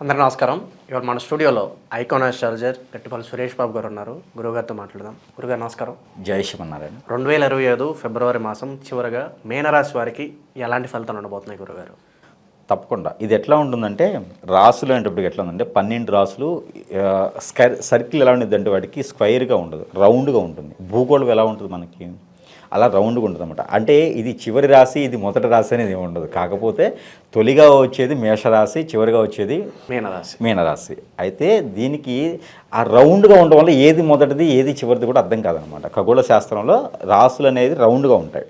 అందరికీ నమస్కారం. ఇవాళ మన స్టూడియోలో ఐకాన్ ఆస్ట్రాలజర్ గట్టిపల్లి సురేష్ బాబు గారు ఉన్నారు. గురుగారితో మాట్లాడదాం. గురుగారు నమస్కారం. జై శ్రీమన్నారాయణ. రెండు వేల ఇరవై ఐదు ఫిబ్రవరి మాసం చివరగా మీనరాశి వారికి ఎలాంటి ఫలితాలు ఉండబోతున్నాయి గురుగారు? తప్పకుండా. ఇది ఎట్లా ఉంటుందంటే రాసులు అనేటప్పటికి ఎట్లా ఉందంటే పన్నెండు రాసులు స్క్వైర్ సర్కిల్ ఎలా ఉండేది అంటే వాటికి స్క్వైర్గా ఉండదు. రౌండ్గా ఉంటుంది. భూగోళం ఎలా ఉంటుంది మనకి? అలా రౌండ్గా ఉంటుంది అనమాట అంటే ఇది చివరి రాశి ఇది మొదటి రాశి అనేది ఏమి ఉండదు. కాకపోతే తొలిగా వచ్చేది మేషరాశి చివరిగా వచ్చేది మీనరాశి. మీనరాశి. అయితే దీనికి ఆ రౌండ్గా ఉండడం వల్ల ఏది మొదటిది ఏది చివరిది కూడా అర్థం కాదనమాట ఖగోళ శాస్త్రంలో రాసులు అనేది రౌండ్గా ఉంటాయి.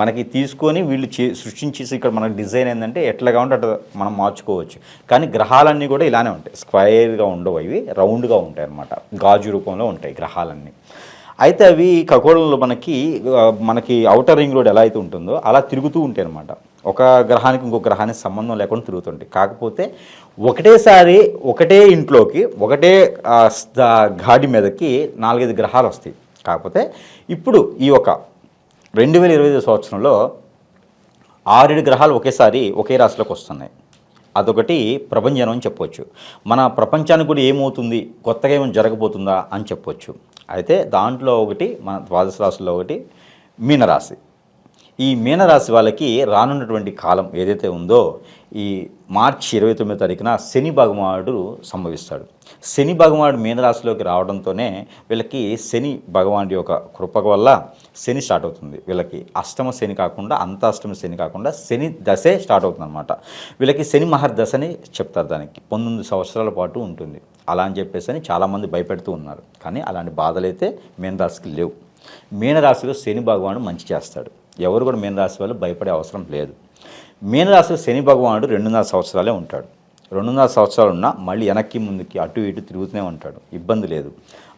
మనకి తీసుకొని వీళ్ళు చే సృష్టించేసి ఇక్కడ మనకి డిజైన్ ఏంటంటే ఎట్లా కావాలంటే అట్లా మనం మార్చుకోవచ్చు. కానీ గ్రహాలన్నీ కూడా ఇలానే ఉంటాయి. స్క్వైర్గా ఉండవు. అవి రౌండ్గా ఉంటాయి అన్నమాట గాజు రూపంలో ఉంటాయి గ్రహాలన్నీ. అయితే అవి ఖగోళంలో మనకి మనకి అవుటర్ రింగ్ రోడ్ ఎలా అయితే ఉంటుందో అలా తిరుగుతూ ఉంటాయి అనమాట ఒక గ్రహానికి ఇంకో గ్రహానికి సంబంధం లేకుండా తిరుగుతుంటాయి. కాకపోతే ఒకటేసారి ఒకటే ఇంట్లోకి ఒకటే గాడి మీదకి నాలుగైదు గ్రహాలు వస్తాయి. కాకపోతే ఇప్పుడు ఈ ఒక రెండు వేల ఇరవై ఐదు సంవత్సరంలో ఆరేడు గ్రహాలు ఒకేసారి ఒకే రాశిలోకి వస్తున్నాయి. అదొకటి ప్రపంచం అని చెప్పొచ్చు. మన ప్రపంచానికి కూడా ఏమవుతుంది? కొత్తగా ఏమైనా జరగబోతుందా అని చెప్పొచ్చు. అయితే దాంట్లో ఒకటి మన ద్వాదశ రాశుల్లో ఒకటి మీనరాశి. ఈ మీనరాశి వాళ్ళకి రానున్నటువంటి కాలం ఏదైతే ఉందో ఈ మార్చి ఇరవై తొమ్మిదో తారీఖున శని భగవానుడు సంభవిస్తాడు. శని భగవానుడు మీనరాశిలోకి రావడంతోనే వీళ్ళకి శని భగవానుడి యొక్క కృప వల్ల శని స్టార్ట్ అవుతుంది. వీళ్ళకి అష్టమ శని కాకుండా అంతాష్టమ శని కాకుండా శని దశే స్టార్ట్ అవుతుంది అనమాట వీళ్ళకి శని మహర్దశని చెప్తారు దానికి. పంతొమ్మిది సంవత్సరాల పాటు ఉంటుంది. అలా అని చెప్పేసి అని చాలామంది భయపెడుతూ ఉన్నారు. కానీ అలాంటి బాధలైతే మీనరాశికి లేవు. మీనరాశిలో శని భగవానుడు మంచి చేస్తాడు. ఎవరు కూడా మీనరాశి వాళ్ళు భయపడే అవసరం లేదు. మీనరాశిలో శని భగవానుడు రెండున్నర సంవత్సరాలే ఉంటాడు. రెండున్నర సంవత్సరాలు ఉన్నా మళ్ళీ వెనక్కి ముందుకి అటు ఇటు తిరుగుతూనే ఉంటాడు. ఇబ్బంది లేదు.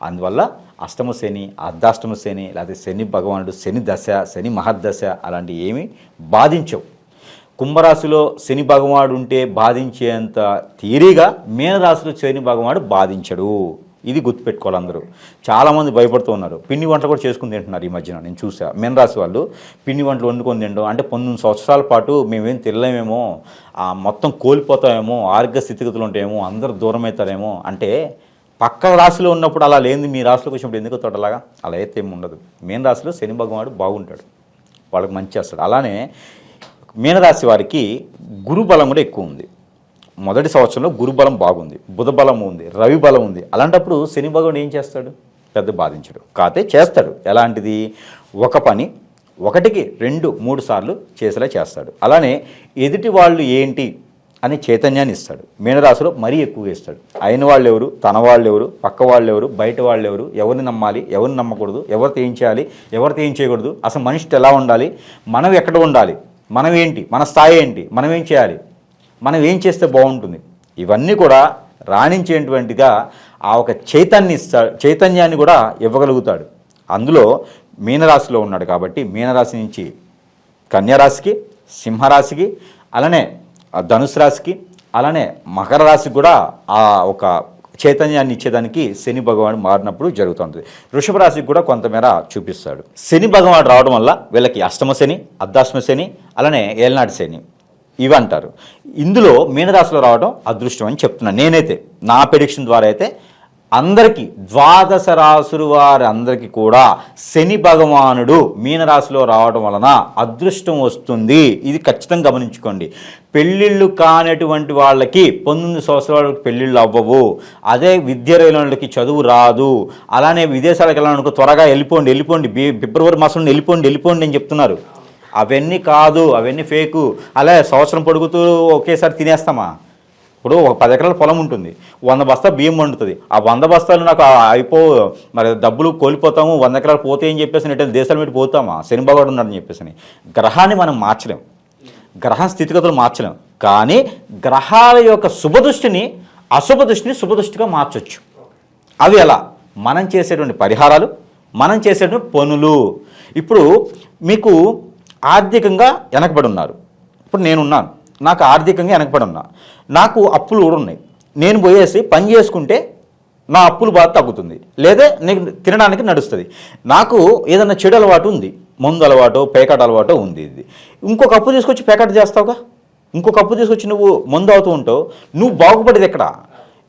అందువల్ల అష్టమ శని అర్ధాష్టమ శని లేకపోతే శని భగవానుడు శని దశ శని మహర్దశ అలాంటివి ఏమీ బాధించవు. కుంభరాశిలో శని భగవానుడు ఉంటే బాధించేంత తీరిగా మీనరాశిలో శని భగవానుడు బాధించడు. ఇది గుర్తుపెట్టుకోవాలి అందరూ. చాలామంది భయపడుతూ ఉన్నారు. పిండి వంటలు కూడా చేసుకుని తింటున్నారు ఈ మధ్యన నేను చూసా మీనరాశి వాళ్ళు పిండి వంటలు వండుకొని తినడం అంటే పంతొమ్మిది సంవత్సరాల పాటు మేమేం తినలేమేమో ఆ మొత్తం కోల్పోతామేమో ఆరోగ్య స్థితిగతులు ఉంటాయేమో అందరూ దూరం అవుతారేమో అంటే పక్క రాశిలో ఉన్నప్పుడు అలా లేనిది మీ రాశిలోకి వచ్చినప్పుడు ఎందుకు అవుతాడు అలాగా? అలా అయితే ఏమి ఉండదు. మేన రాశిలో శని భగవానుడు బాగుంటాడు. వాళ్ళకి మంచి చేస్తాడు అలానే మీనరాశి వారికి గురు బలం కూడా ఎక్కువ ఉంది. మొదటి సంవత్సరంలో గురుబలం బాగుంది బుధ బలం ఉంది రవి బలం ఉంది. అలాంటప్పుడు శని భగవానుడు ఏం చేస్తాడు? పెద్ద బాధించడు. కాతే చేస్తాడు. ఎలాంటిది? ఒక పని ఒకటికి రెండు మూడు సార్లు చేసేలా చేస్తాడు. అలానే ఎదుటి వాళ్ళు ఏంటి అనే చైతన్యాన్ని ఇస్తాడు. మీనరాశిలో మరీ ఎక్కువగా ఇస్తాడు. అయిన వాళ్ళు ఎవరు? తన వాళ్ళు ఎవరు? పక్క వాళ్ళు ఎవరు? బయట వాళ్ళు ఎవరు? ఎవరిని నమ్మాలి? ఎవరిని నమ్మకూడదు? ఎవరితో ఏం చేయాలి? ఎవరితో ఏం చేయకూడదు? అసలు మనిషితో ఎలా ఉండాలి? మనం ఎక్కడ ఉండాలి? మనం ఏంటి? మన స్థాయి ఏంటి? మనం ఏం చేయాలి? మనం ఏం చేస్తే బాగుంటుంది? ఇవన్నీ కూడా రాణించేటువంటిగా ఆ ఒక చైతన్య చైతన్యాన్ని కూడా ఇవ్వగలుగుతాడు. అందులో మీనరాశిలో ఉన్నాడు కాబట్టి మీనరాశి నుంచి కన్యారాశికి సింహరాశికి అలానే ధనుసు రాశికి అలానే మకర రాశికి కూడా ఆ ఒక చైతన్యాన్ని ఇచ్చేదానికి శని భగవాను మారినప్పుడు జరుగుతుంది. వృషభ రాశికి కూడా కొంతమేర చూపిస్తాడు. శని భగవాడు రావడం వల్ల వీళ్ళకి అష్టమ శని అర్ధాష్టమ శని అలానే ఏలనాటి శని. ఇవి అంటారు. ఇందులో మీనరాశిలో రావడం అదృష్టం అని చెప్తున్నాను. నేనైతే నా ప్రిడిక్షన్ ద్వారా అయితే అందరికీ ద్వాదశ రాసులు వారి అందరికీ కూడా శని భగవానుడు మీనరాశిలో రావడం వలన అదృష్టం వస్తుంది. ఇది ఖచ్చితంగా గమనించుకోండి. పెళ్ళిళ్ళు కానటువంటి వాళ్ళకి పంతొమ్మిది సంవత్సరాలకు పెళ్ళిళ్ళు అవ్వవు. అదే విద్య వాళ్ళకి చదువు రాదు. అలానే విదేశాలకు వెళ్ళాలనుకో త్వరగా వెళ్ళిపోండి వెళ్ళిపోండి. ఫిబ్రవరి మాసంలో వెళ్ళిపోండి వెళ్ళిపోండి అని చెప్తున్నారు. అవన్నీ కాదు అవన్నీ ఫేకు. అలా సంవత్సరం పొడుగుతూ ఒకేసారి తినేస్తామా? ఇప్పుడు ఒక పది ఎకరాల పొలం ఉంటుంది. వంద బస్తా బియ్యం వండుతుంది. ఆ వంద బస్తాలు నాకు అయిపో మరి డబ్బులు కోల్పోతాము వంద ఎకరాలు పోతాయి అని చెప్పేసి నేను దేశాల మీద పోతామా? శనిబాగాడు ఉన్నాడని చెప్పేసి గ్రహాన్ని మనం మార్చలేం. గ్రహ స్థితిగతులు మార్చలేం. కానీ గ్రహాల యొక్క శుభదృష్టిని అశుభ దృష్టిని శుభదృష్టిగా మార్చొచ్చు. అవి ఎలా? మనం చేసేటువంటి పరిహారాలు మనం చేసేటువంటి పనులు. ఇప్పుడు మీకు ఆర్థికంగా వెనకబడి ఉన్నారు ఇప్పుడు నేనున్నాను. నాకు ఆర్థికంగా వెనకబడి ఉన్నా నాకు అప్పులు కూడా ఉన్నాయి. నేను పోయేసి పని చేసుకుంటే నా అప్పులు బాధ తగ్గుతుంది. లేదా నీకు తినడానికి నడుస్తుంది. నాకు ఏదన్నా చెడు అలవాటు ఉంది. మందు అలవాటు పేకాట అలవాటు ఉంది ఇది. ఇంకొక అప్పు తీసుకొచ్చి పేకాట చేస్తావుగా? ఇంకొక అప్పు తీసుకొచ్చి నువ్వు మందు అవుతూ ఉంటావు. నువ్వు బాగుపడేది ఎక్కడ?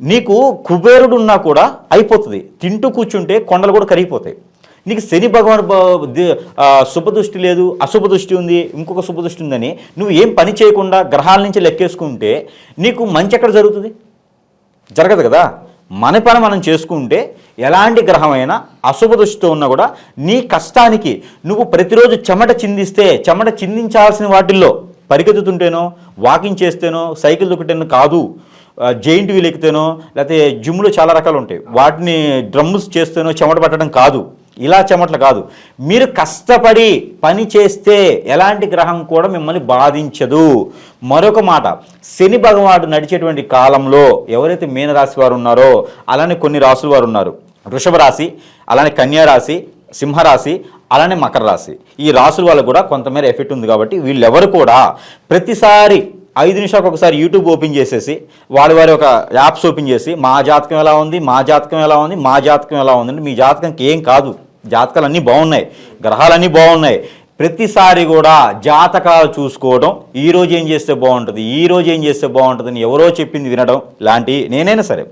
నీకు కుబేరుడు ఉన్నా కూడా అయిపోతుంది. తింటూ కూర్చుంటే కొండలు కూడా కరిగిపోతాయి. నీకు శని భగవాన్ శుభదృష్టి లేదు అశుభ దృష్టి ఉంది ఇంకొక శుభదృష్టి ఉందని నువ్వు ఏం పని చేయకుండా గ్రహాల నుంచి లెక్కేసుకుంటే నీకు మంచి ఎక్కడ జరుగుతుంది? జరగదు కదా. మన పని మనం చేసుకుంటే ఎలాంటి గ్రహమైనా అశుభ దృష్టితో ఉన్నా కూడా నీ కష్టానికి నువ్వు ప్రతిరోజు చెమట చిందిస్తే చెమట చిందించాల్సిన వాటిల్లో పరిగెత్తుతుంటేనో వాకింగ్ చేస్తేనో సైకిల్ దొక్కటేనో కాదు జైంట్ వీల్ ఎక్కితేనో లేకపోతే జిమ్లో చాలా రకాలు ఉంటాయి. వాటిని డ్రమ్స్ చేస్తేనో చెమట పట్టడం కాదు. ఇలా చెమటలు కాదు. మీరు కష్టపడి పని చేస్తే ఎలాంటి గ్రహం కూడా మిమ్మల్ని బాధించదు. మరొక మాట శని భగవానుడు నడిచేటువంటి కాలంలో ఎవరైతే మీనరాశి వారు ఉన్నారో అలానే కొన్ని రాశులు వారు ఉన్నారు. వృషభ రాశి అలానే కన్యా రాశి సింహరాశి అలానే మకర రాశి. ఈ రాసుల వల్ల కూడా కొంతమేర ఎఫెక్ట్ ఉంది కాబట్టి వీళ్ళెవరు కూడా ప్రతిసారి ఐదు నిమిషాలకు ఒకసారి యూట్యూబ్ ఓపెన్ చేసేసి వాడి వారి ఒక యాప్స్ ఓపెన్ చేసి మా జాతకం ఎలా ఉంది మా జాతకం ఎలా ఉంది మా జాతకం ఎలా ఉంది అంటే మీ జాతకంకి ఏం కాదు. జాతకాలు అన్నీ బాగున్నాయి. గ్రహాలన్నీ బాగున్నాయి. ప్రతిసారి కూడా జాతకాలు చూసుకోవడం ఈ రోజు ఏం చేస్తే బాగుంటుంది ఈ రోజు ఏం చేస్తే బాగుంటుందని ఎవరో చెప్పింది వినడం లాంటి నేనైనా సరే.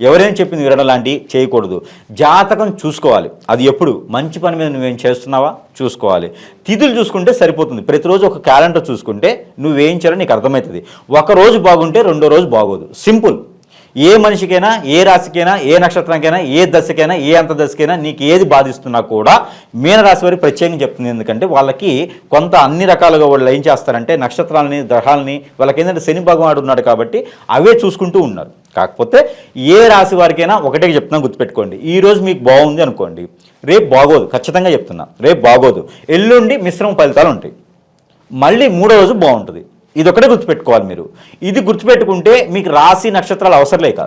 ఎవరైనా చెప్పింది వినడం లాంటివి చేయకూడదు. జాతకం చూసుకోవాలి. అది ఎప్పుడు? మంచి పని మీద నువ్వేం చేస్తున్నావా? చూసుకోవాలి. తిథులు చూసుకుంటే సరిపోతుంది. ప్రతిరోజు ఒక క్యాలెండర్ చూసుకుంటే నువ్వేం చేయాలో నీకు అర్థమవుతుంది. ఒక రోజు బాగుంటే రెండో రోజు బాగోదు. సింపుల్. ఏ మనిషికైనా ఏ రాశికైనా ఏ నక్షత్రానికైనా ఏ దశకైనా ఏ అంత దశకైనా నీకు ఏది బాధిస్తున్నా కూడా మీనరాశి వారి ప్రత్యేకంగా చెప్తుంది. ఎందుకంటే వాళ్ళకి కొంత అన్ని రకాలుగా వాళ్ళు ఏం చేస్తారంటే నక్షత్రాలని గ్రహాలని వాళ్ళకి ఏంటంటే శని భగవానుడు ఉన్నాడు కాబట్టి అవే చూసుకుంటూ ఉన్నారు. కాకపోతే ఏ రాశి వారికైనా ఒకటే చెప్తున్నా గుర్తుపెట్టుకోండి. ఈ రోజు మీకు బాగుంది అనుకోండి. రేపు బాగోదు ఖచ్చితంగా చెప్తున్నా. రేపు బాగోదు. ఎల్లుండి మిశ్రమ ఫలితాలు ఉంటాయి. మళ్ళీ మూడో రోజు బాగుంటుంది. ఇది ఒకటే గుర్తుపెట్టుకోవాలి మీరు. ఇది గుర్తుపెట్టుకుంటే మీకు రాశి నక్షత్రాలు అవసరం లేక.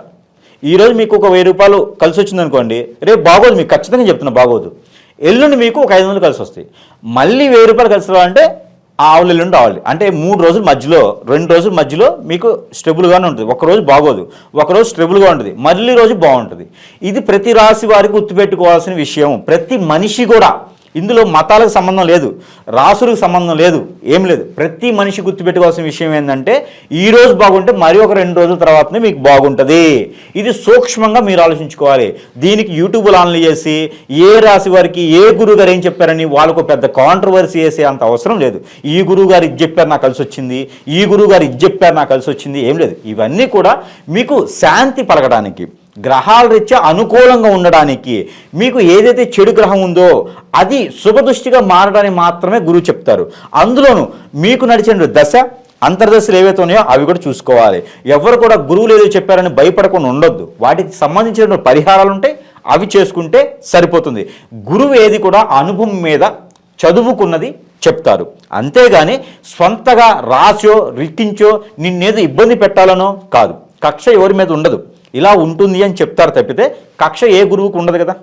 ఈరోజు మీకు ఒక వెయ్యి రూపాయలు కలిసి వచ్చింది అనుకోండి రేపు బాగోదు మీకు ఖచ్చితంగా చెప్తున్నా బాగోదు. ఎల్లుండి మీకు ఒక ఐదు వందలు కలిసి వస్తాయి. మళ్ళీ వెయ్యి రూపాయలు కలిసి రావాలంటే ఆవులు ఎల్లుండి ఆవులు అంటే మూడు రోజుల మధ్యలో రెండు రోజుల మధ్యలో మీకు స్టెబుల్గానే ఉంటుంది. ఒక రోజు బాగోదు. ఒక రోజు స్టెబుల్గా ఉంటుంది. మళ్ళీ రోజు బాగుంటుంది. ఇది ప్రతి రాశి వారికి గుర్తుపెట్టుకోవాల్సిన విషయం. ప్రతి మనిషి కూడా ఇందులో మతాలకు సంబంధం లేదు రాసులకు సంబంధం లేదు ఏం లేదు. ప్రతి మనిషి గుర్తుపెట్టుకోవాల్సిన విషయం ఏంటంటే ఈ రోజు బాగుంటే మరి ఒక రెండు రోజుల తర్వాతనే మీకు బాగుంటుంది. ఇది సూక్ష్మంగా మీరు ఆలోచించుకోవాలి. దీనికి యూట్యూబ్లో ఆన్లు చేసి ఏ రాశి వారికి ఏ గురువు గారు ఏం చెప్పారని వాళ్ళకు పెద్ద కాంట్రవర్సీ చేసే అంత అవసరం లేదు. ఈ గురువు గారు ఇది చెప్పారు నాకు కలిసి వచ్చింది. ఈ గురువు గారు ఇది చెప్పారు నాకు కలిసి వచ్చింది ఏం లేదు. ఇవన్నీ కూడా మీకు శాంతి పలకడానికి గ్రహాల రీత్యా అనుకూలంగా ఉండడానికి మీకు ఏదైతే చెడు గ్రహం ఉందో అది శుభదృష్టిగా మారడానికి మాత్రమే గురువు చెప్తారు. అందులోనూ మీకు నడిచిన దశ అంతర్దశలు ఏవైతే ఉన్నాయో అవి కూడా చూసుకోవాలి. ఎవరు కూడా గురువులు ఏదో చెప్పారని భయపడకుండా ఉండొద్దు. వాటికి సంబంధించిన పరిహారాలు ఉంటాయి అవి చేసుకుంటే సరిపోతుంది. గురువు ఏది కూడా అనుభవం మీద చదువుకున్నది చెప్తారు. అంతేగాని స్వంతగా రాసో రిక్కించో నిన్నేదో ఇబ్బంది పెట్టాలనో కాదు. కక్ష ఎవరి మీద ఉండదు. ఇలా ఉంటుంది అని చెప్తారు తప్పితే కక్ష ఏ గురువుకు ఉండదు కదా.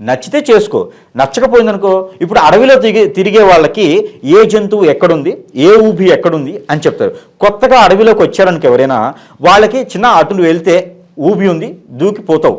నచ్చితే చేసుకో నచ్చకపోయిందనుకో ఇప్పుడు అడవిలో తిరిగి తిరిగే వాళ్ళకి ఏ జంతువు ఎక్కడుంది ఏ ఊపి ఎక్కడుంది అని చెప్తారు. కొత్తగా అడవిలోకి వచ్చారనుకో ఎవరైనా వాళ్ళకి చిన్న అటులు వెళ్తే ఊపి ఉంది దూకిపోతావు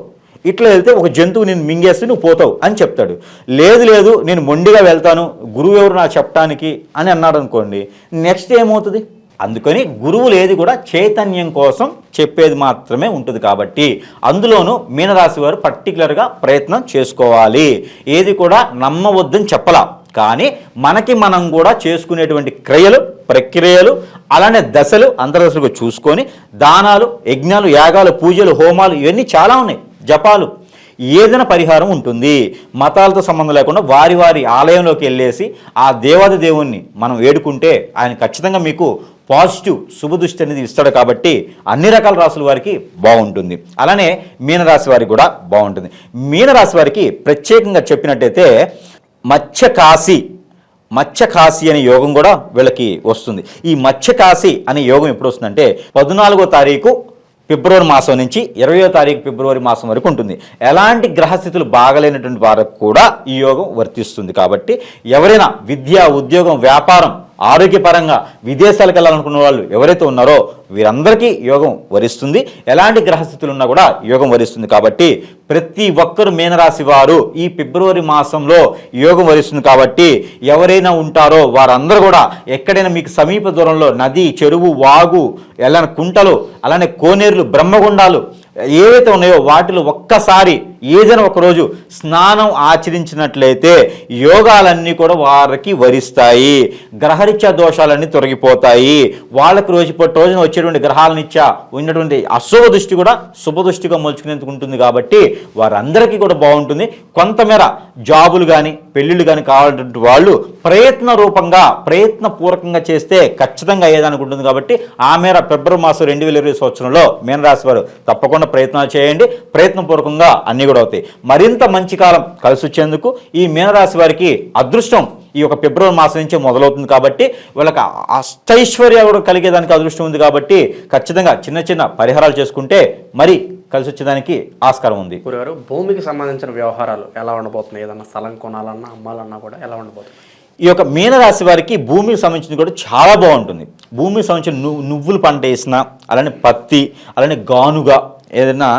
ఇట్లా వెళ్తే ఒక జంతువు నేను మింగేస్తే నువ్వు పోతావు అని చెప్తాడు. లేదు లేదు నేను మొండిగా వెళ్తాను గురువు ఎవరు నా చెప్పడానికి అని అన్నాడు అనుకోండి నెక్స్ట్ ఏమవుతుంది? అందుకని గురువులు ఏది కూడా చైతన్యం కోసం చెప్పేది మాత్రమే ఉంటుంది కాబట్టి అందులోనూ మీనరాశి వారు పర్టికులర్గా ప్రయత్నం చేసుకోవాలి. ఏది కూడా నమ్మవద్దని చెప్పలా. కానీ మనకి మనం కూడా చేసుకునేటువంటి క్రియలు ప్రక్రియలు అలానే దశలు అంతర్దశలుగా చూసుకొని దానాలు యజ్ఞాలు యాగాలు పూజలు హోమాలు ఇవన్నీ చాలా ఉన్నాయి. జపాలు. ఏదైనా పరిహారం ఉంటుంది. మతాలతో సంబంధం లేకుండా వారి వారి ఆలయంలోకి వెళ్ళేసి ఆ దేవాది దేవుణ్ణి మనం వేడుకుంటే ఆయన ఖచ్చితంగా మీకు పాజిటివ్ శుభదృష్టి అనేది ఇస్తాడు కాబట్టి అన్ని రకాల రాసుల వారికి బాగుంటుంది. అలానే మీనరాశి వారికి కూడా బాగుంటుంది. మీనరాశి వారికి ప్రత్యేకంగా చెప్పినట్టయితే మత్స్యకాశి మత్స్యకాశి అనే యోగం కూడా వీళ్ళకి వస్తుంది. ఈ మత్స్యకాశి అనే యోగం ఎప్పుడు వస్తుందంటే పద్నాలుగో తారీఖు ఫిబ్రవరి మాసం నుంచి ఇరవయో తారీఖు ఫిబ్రవరి మాసం వరకు ఉంటుంది. ఎలాంటి గ్రహస్థితులు బాగలేనటువంటి వారికి కూడా ఈ యోగం వర్తిస్తుంది. కాబట్టి ఎవరైనా విద్య ఉద్యోగం వ్యాపారం ఆరోగ్యపరంగా విదేశాలకు వెళ్ళాలనుకున్న వాళ్ళు ఎవరైతే ఉన్నారో వీరందరికీ యోగం వరిస్తుంది. ఎలాంటి గ్రహస్థితులు ఉన్నా కూడా యోగం వరిస్తుంది కాబట్టి ప్రతి ఒక్కరు మీనరాశి వారు ఈ ఫిబ్రవరి మాసంలో యోగం వరిస్తుంది కాబట్టి ఎవరైనా ఉంటారో వారందరూ కూడా ఎక్కడైనా మీకు సమీప దూరంలో నది చెరువు వాగు ఎలా కుంటలు అలానే కోనేరులు బ్రహ్మగుండాలు ఏవైతే ఉన్నాయో వాటిలో ఒక్కసారి ఏదైనా ఒకరోజు స్నానం ఆచరించినట్లయితే యోగాలన్నీ కూడా వారికి వరిస్తాయి. గ్రహరీత్యా దోషాలన్నీ తొలగిపోతాయి. వాళ్ళకి రోజు రోజున వచ్చేటువంటి గ్రహాలనిచ్చా ఉన్నటువంటి అశుభ దృష్టి కూడా శుభ దృష్టిగా మలుచుకునేందుకు ఉంటుంది కాబట్టి వారందరికీ కూడా బాగుంటుంది. కొంతమేర జాబులు కానీ పెళ్ళిళ్ళు కానీ కావాలంటే వాళ్ళు ప్రయత్న రూపంగా ప్రయత్నపూర్వకంగా చేస్తే ఖచ్చితంగా అయ్యేదానికి ఉంటుంది కాబట్టి ఆ మేర ఫిబ్రవరి మాసం రెండు వేల ఇరవై సంవత్సరంలో మీనరాశి వారు తప్పకుండా ప్రయత్నాలు చేయండి. ప్రయత్నపూర్వకంగా అన్నీ కూడా అవుతాయి. మరింత మంచి కాలం కలిసి వచ్చేందుకు ఈ మీనరాశి వారికి అదృష్టం ఈ యొక్క ఫిబ్రవరి మాసం నుంచే మొదలవుతుంది కాబట్టి వాళ్ళకి అష్టైశ్వర్య కూడా కలిగేదానికి అదృష్టం ఉంది కాబట్టి ఖచ్చితంగా చిన్న చిన్న పరిహారాలు చేసుకుంటే మరి కలిసి వచ్చేదానికి ఆస్కారం ఉంది. గురుగారు భూమికి సంబంధించిన వ్యవహారాలు ఎలా ఉండబోతున్నాయి? ఏదన్నా స్థలం కొనాలన్నా అమ్మాలన్నా కూడా ఎలా ఉండబోతుంది ఈ యొక్క మీనరాశి వారికి భూమికి సంబంధించింది కూడా చాలా బాగుంటుంది. భూమికి సంబంధించిన నువ్వు నువ్వులు పంట వేసిన అలానే పత్తి అలానే గానుగా ఏదైనా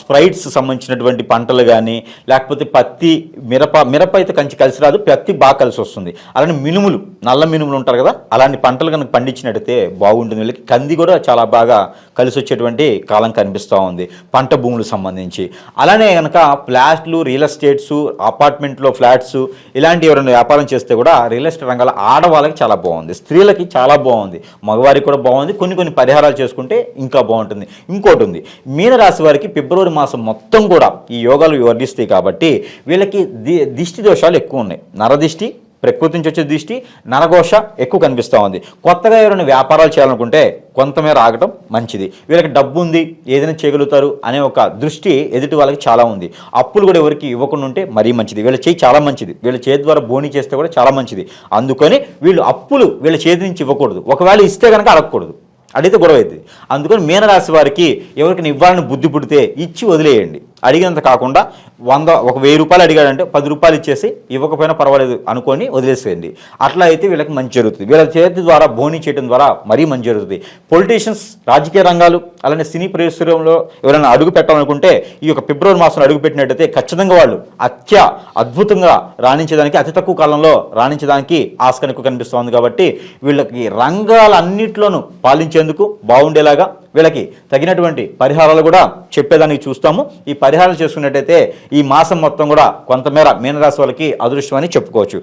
స్ప్రైట్స్ సంబంధించినటువంటి పంటలు కానీ లేకపోతే పత్తి మిరప మిరప అయితే కంచి కలిసి రాదు పత్తి బాగా కలిసి వస్తుంది. అలానే మినుములు నల్ల మినుములు ఉంటారు కదా అలాంటి పంటలు కనుక పండించినట్టయితే బాగుంటుంది వీళ్ళకి. కంది కూడా చాలా బాగా కలిసి వచ్చేటువంటి కాలం కనిపిస్తూ ఉంది పంట భూములకు సంబంధించి. అలానే కనుక ఫ్లాట్లు రియల్ ఎస్టేట్స్ అపార్ట్మెంట్లో ఫ్లాట్స్ ఇలాంటి ఎవరైనా వ్యాపారం చేస్తే కూడా రియల్ ఎస్టేట్ రంగాల ఆడవాళ్ళకి చాలా బాగుంది స్త్రీలకి చాలా బాగుంది మగవారికి కూడా బాగుంది కొన్ని కొన్ని పరిహారాలు చేసుకుంటే ఇంకా బాగుంటుంది. ఇంకోటి ఉంది మీనరాశి వారికి ఫిబ్రవరి మాసం మొత్తం కూడా ఈ యోగాలు వర్ణిస్తాయి కాబట్టి వీళ్ళకి ది దిష్టి దోషాలు ఎక్కువ ఉన్నాయి. నరదిష్టి ప్రకృతి నుంచి వచ్చే దృష్టి నరఘోష ఎక్కువ కనిపిస్తూ ఉంది. కొత్తగా ఎవరైనా వ్యాపారాలు చేయాలనుకుంటే కొంతమేర ఆగటం మంచిది. వీళ్ళకి డబ్బు ఉంది ఏదైనా చేయగలుగుతారు అనే ఒక దృష్టి ఎదుటి వాళ్ళకి చాలా ఉంది. అప్పులు కూడా ఎవరికి ఇవ్వకుండా ఉంటే మరీ మంచిది. వీళ్ళ చేయి చాలా మంచిది. వీళ్ళ చేతి ద్వారా బోని చేస్తే కూడా చాలా మంచిది. అందుకని వీళ్ళు అప్పులు వీళ్ళ చేతి నుంచి ఇవ్వకూడదు. ఒకవేళ ఇస్తే కనుక అడగకూడదు. అడిగితే గొడవ అవుతుంది అందుకని మీనరాశి వారికి ఎవరికైనా ఇవ్వాలని బుద్ధి పుడితే ఇచ్చి వదిలేయండి. అడిగినంత కాకుండా వంద ఒక వెయ్యి రూపాయలు అడిగాడంటే పది రూపాయలు ఇచ్చేసి ఇవ్వకపోయినా పర్వాలేదు అనుకొని వదిలేసేయండి అట్లా అయితే వీళ్ళకి మంచి జరుగుతుంది. వీళ్ళ చేతి ద్వారా బోని చేయడం ద్వారా మరీ మంచి జరుగుతుంది. పొలిటీషియన్స్ రాజకీయ రంగాలు అలానే సినీ పరిశ్రమలో ఎవరైనా అడుగు పెట్టాలనుకుంటే ఈ యొక్క ఫిబ్రవరి మాసంలో అడుగు పెట్టినట్టయితే ఖచ్చితంగా వాళ్ళు అత్య అద్భుతంగా రాణించడానికి అతి తక్కువ కాలంలో రాణించడానికి ఆస్కారం ఎక్కువ కనిపిస్తోంది కాబట్టి వీళ్ళకి రంగాలన్నింటిలోనూ పాలించేందుకు బాగుండేలాగా వీళ్ళకి తగినటువంటి పరిహారాలు కూడా చెప్పేదానికి చూస్తాము. ఈ పరిహారాలు చేసుకున్నట్టయితే ఈ మాసం మొత్తం కూడా కొంతమేర మీనరాశి వాళ్ళకి అదృష్టం అని చెప్పుకోవచ్చు.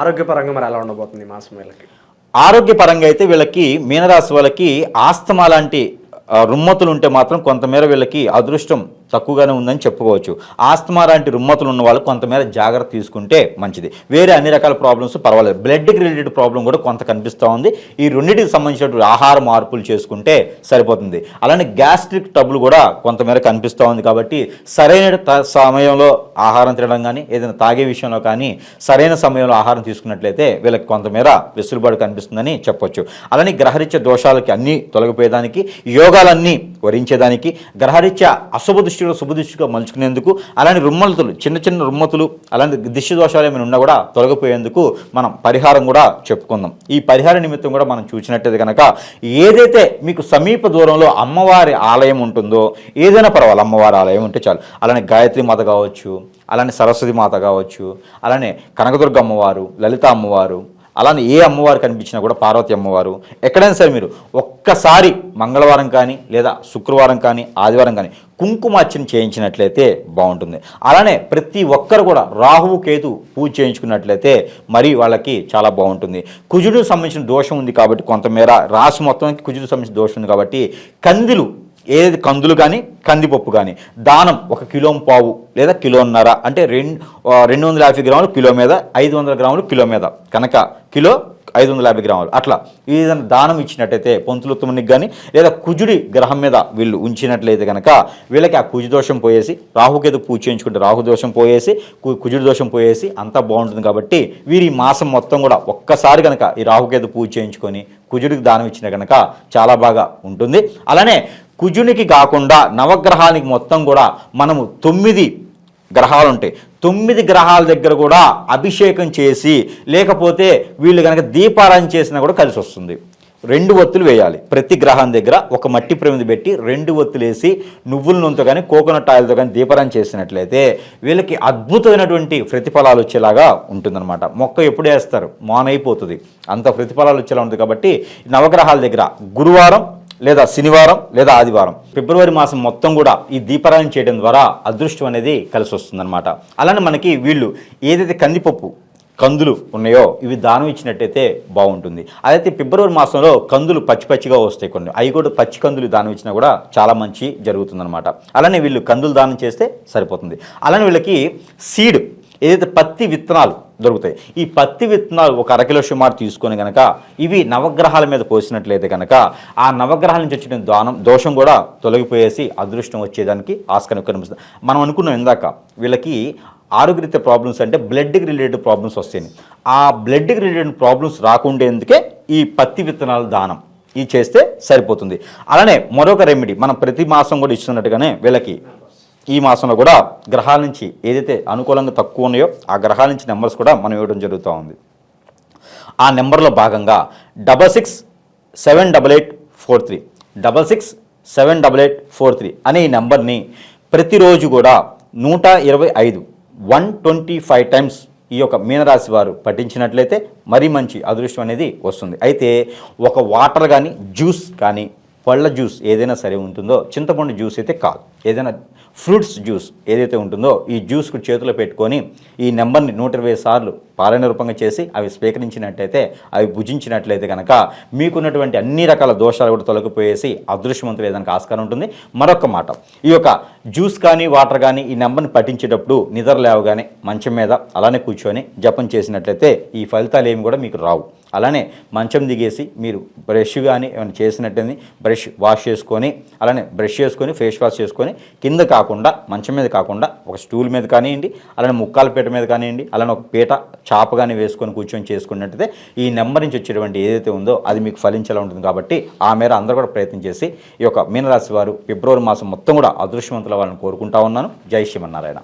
ఆరోగ్యపరంగా మరి ఎలా ఉండబోతుంది మాసం వీళ్ళకి? ఆరోగ్యపరంగా అయితే వీళ్ళకి మీనరాశి వాళ్ళకి ఆస్తమా లాంటి రుమ్మతులు ఉంటే మాత్రం కొంతమేర వీళ్ళకి అదృష్టం తక్కువగానే ఉందని చెప్పుకోవచ్చు. ఆస్తమా లాంటి రుమ్మతులు ఉన్న వాళ్ళు కొంతమేర జాగ్రత్త తీసుకుంటే మంచిది. వేరే అన్ని రకాల ప్రాబ్లమ్స్ పర్వాలేదు. బ్లడ్కి రిలేటెడ్ ప్రాబ్లం కూడా కొంత కనిపిస్తూ ఉంది. ఈ రెండింటికి సంబంధించినటువంటి ఆహార మార్పులు చేసుకుంటే సరిపోతుంది. అలానే గ్యాస్ట్రిక్ ట్రబుల్ కూడా కొంతమేర కనిపిస్తూ ఉంది కాబట్టి సరైన త- సమయంలో ఆహారం తినడం కానీ ఏదైనా తాగే విషయంలో కానీ సరైన సమయంలో ఆహారం తీసుకున్నట్లయితే వీళ్ళకి కొంతమేర వెసులుబాటు కనిపిస్తుందని చెప్పొచ్చు. అలానే గ్రహరీత్య దోషాలకి అన్నీ తొలగిపోయేదానికి యోగాలన్నీ వరించేదానికి గ్రహరీత్య అశుభ దృష్టి శుభ శుభదృష్టిగా మలుచుకునేందుకు అలానే రుమ్మతులు చిన్న చిన్న రుమ్మతులు అలాంటి దిష్టి దోషాలు ఏమైనా ఉన్నా కూడా తొలగిపోయేందుకు మనం పరిహారం కూడా చెప్పుకుందాం. ఈ పరిహార నిమిత్తం కూడా మనం చూసినట్టయితే కనుక ఏదైతే మీకు సమీప దూరంలో అమ్మవారి ఆలయం ఉంటుందో ఏదైనా పర్వాలేదు అమ్మవారి ఆలయం ఉంటే చాలు. అలానే గాయత్రి మాత కావచ్చు అలానే సరస్వతి మాత కావచ్చు అలానే కనకదుర్గ అమ్మవారు లలిత అమ్మవారు అలానే ఏ అమ్మవారు కనిపించినా కూడా పార్వతి అమ్మవారు ఎక్కడైనా సరే మీరు ఒక్కసారి మంగళవారం కానీ లేదా శుక్రవారం కానీ ఆదివారం కానీ కుంకుమార్చన చేయించినట్లయితే బాగుంటుంది. అలానే ప్రతి ఒక్కరు కూడా రాహువు కేతు పూజ చేయించుకున్నట్లయితే మరి వాళ్ళకి చాలా బాగుంటుంది. కుజుడు సంబంధించిన దోషం ఉంది కాబట్టి కొంతమేర రాశి మొత్తానికి కుజుడు సంబంధించిన దోషం ఉంది కాబట్టి కందిలు ఏది కందులు కానీ కందిపప్పు కానీ దానం ఒక కిలో పావు లేదా కిలోన్నర అంటే రెండు రెండు వందల యాభై గ్రాములు కిలో మీద ఐదు వందల గ్రాములు కిలో మీద. కనుక కిలో ఐదు వందల యాభై గ్రాములు. అట్లా ఏదైనా దానం ఇచ్చినట్టయితే పొంతులుత్తమునికి కానీ లేదా కుజుడి గ్రహం మీద వీళ్ళు ఉంచినట్లయితే కనుక వీళ్ళకి ఆ కుజు దోషం పోయేసి రాహుకేతు పూజ చేయించుకుంటే రాహు దోషం పోయేసి కు- కుజుడి దోషం పోయేసి అంతా బాగుంటుంది కాబట్టి వీరి ఈ మాసం మొత్తం కూడా ఒక్కసారి కనుక ఈ రాహుకేతు పూజ చేయించుకొని కుజుడికి దానం ఇచ్చిన కనుక చాలా బాగా ఉంటుంది. అలానే కుజునికి కాకుండా నవగ్రహానికి మొత్తం కూడా మనము తొమ్మిది గ్రహాలు ఉంటాయి తొమ్మిది గ్రహాల దగ్గర కూడా అభిషేకం చేసి లేకపోతే వీళ్ళు కనుక దీపారాయణ చేసినా కూడా కలిసి వస్తుంది. రెండు ఒత్తులు వేయాలి. ప్రతి గ్రహం దగ్గర ఒక మట్టి ప్రమిది పెట్టి రెండు ఒత్తులు వేసి నువ్వుల నూనెతో కానీ కోకోనట్ ఆయిల్తో కానీ దీపారం చేసినట్లయితే వీళ్ళకి అద్భుతమైనటువంటి ప్రతిఫలాలు వచ్చేలాగా ఉంటుందన్నమాట. మొక్క ఎప్పుడు వేస్తారు? మాన్ అయిపోతుంది అంత ప్రతిఫలాలు వచ్చేలా ఉంటుంది కాబట్టి నవగ్రహాల దగ్గర గురువారం లేదా శనివారం లేదా ఆదివారం. ఫిబ్రవరి మాసం మొత్తం కూడా ఈ దీపారాయణ చేయడం ద్వారా అదృష్టం అనేది కలిసి వస్తుందన్నమాట అలానే మనకి వీళ్ళు ఏదైతే కందిపప్పు కందులు ఉన్నాయో ఇవి దానం ఇచ్చినట్టయితే బాగుంటుంది. అదైతే ఫిబ్రవరి మాసంలో కందులు పచ్చి పచ్చిగా వస్తాయి కొన్ని. అవి కూడా పచ్చి కందులు దానం ఇచ్చినా కూడా చాలా మంచి జరుగుతుందన్నమాట. అలానే వీళ్ళు కందులు దానం చేస్తే సరిపోతుంది. అలానే వీళ్ళకి సీడ్ ఏదైతే పత్తి విత్తనాలు దొరుకుతాయి ఈ పత్తి విత్తనాలు ఒక అరకిలో సుమారు తీసుకొని కనుక ఇవి నవగ్రహాల మీద పోసినట్లయితే కనుక ఆ నవగ్రహాల నుంచి వచ్చిన దానం దోషం కూడా తొలగిపోయేసి అదృష్టం వచ్చేదానికి ఆస్కారం కనిపిస్తుంది. మనం అనుకున్నాం ఇందాక వీళ్ళకి ఆరోగ్యత ప్రాబ్లమ్స్ అంటే బ్లడ్కి రిలేటెడ్ ప్రాబ్లమ్స్ వస్తాయి ఆ బ్లడ్కి రిలేటెడ్ ప్రాబ్లమ్స్ రాకుండేందుకే ఈ పత్తి విత్తనాల దానం ఇది చేస్తే సరిపోతుంది. అలానే మరొక రెమెడీ మనం ప్రతి మాసం కూడా ఇస్తున్నట్టుగానే వీళ్ళకి ఈ మాసంలో కూడా గ్రహాల నుంచి ఏదైతే అనుకూలంగా తక్కువ ఉన్నాయో ఆ గ్రహాల నుంచి నెంబర్స్ కూడా మనం ఇవ్వడం జరుగుతూ ఉంది. ఆ నెంబర్లో భాగంగా double six seven double eight four three double six seven double eight four three అనే ఈ నెంబర్ని ప్రతిరోజు కూడా నూట ఇరవై ఐదు వన్ ట్వంటీ ఫైవ్ టైమ్స్ ఈ యొక్క మీనరాశి వారు పఠించినట్లయితే మరీ మంచి అదృష్టం అనేది వస్తుంది. అయితే ఒక వాటర్ కానీ జ్యూస్ కానీ పళ్ళ జ్యూస్ ఏదైనా సరే ఉంటుందో చింతపండు జ్యూస్ అయితే కాదు. ఏదైనా ఫ్రూట్స్ జ్యూస్ ఏదైతే ఉంటుందో ఈ జ్యూస్కు చేతిలో పెట్టుకొని ఈ నెంబర్ని నూట ఇరవై సార్లు పాలన రూపంగా చేసి అవి స్వీకరించినట్టయితే అవి భుజించినట్లయితే కనుక మీకున్నటువంటి అన్ని రకాల దోషాలు కూడా తొలగిపోయేసి అదృష్టవంతులు ఏదైనా ఆస్కారం ఉంటుంది. మరొక మాట ఈ యొక్క జ్యూస్ కానీ వాటర్ కానీ ఈ నెంబర్ని పఠించేటప్పుడు నిద్ర లేవగానే మంచం మీద అలానే కూర్చొని జపం చేసినట్లయితే ఈ ఫలితాలు ఏమి కూడా మీకు రావు. అలానే మంచం దిగేసి మీరు బ్రష్ కానీ ఏమైనా చేసినట్టయితే బ్రష్ వాష్ చేసుకొని అలానే బ్రష్ చేసుకొని ఫేస్ వాష్ చేసుకొని కింద కాకుండా మంచం మీద కాకుండా ఒక స్టూల్ మీద కానివ్వండి అలానే ముక్కాల పీట మీద కానివ్వండి అలానే ఒక పీట చాప కానీ వేసుకొని కూర్చొని చేసుకున్నట్టయితే ఈ నెంబర్ నుంచి వచ్చేటువంటి ఏదైతే ఉందో అది మీకు ఫలించేలా ఉంటుంది. కాబట్టి ఆ మేర అందరూ కూడా ప్రయత్నం చేసి ఈ యొక్క మీనరాశి వారు ఫిబ్రవరి మాసం మొత్తం కూడా అదృష్టవంతుల వాళ్ళని కోరుకుంటా ఉన్నాను. జై శ్రీమన్నారాయణ.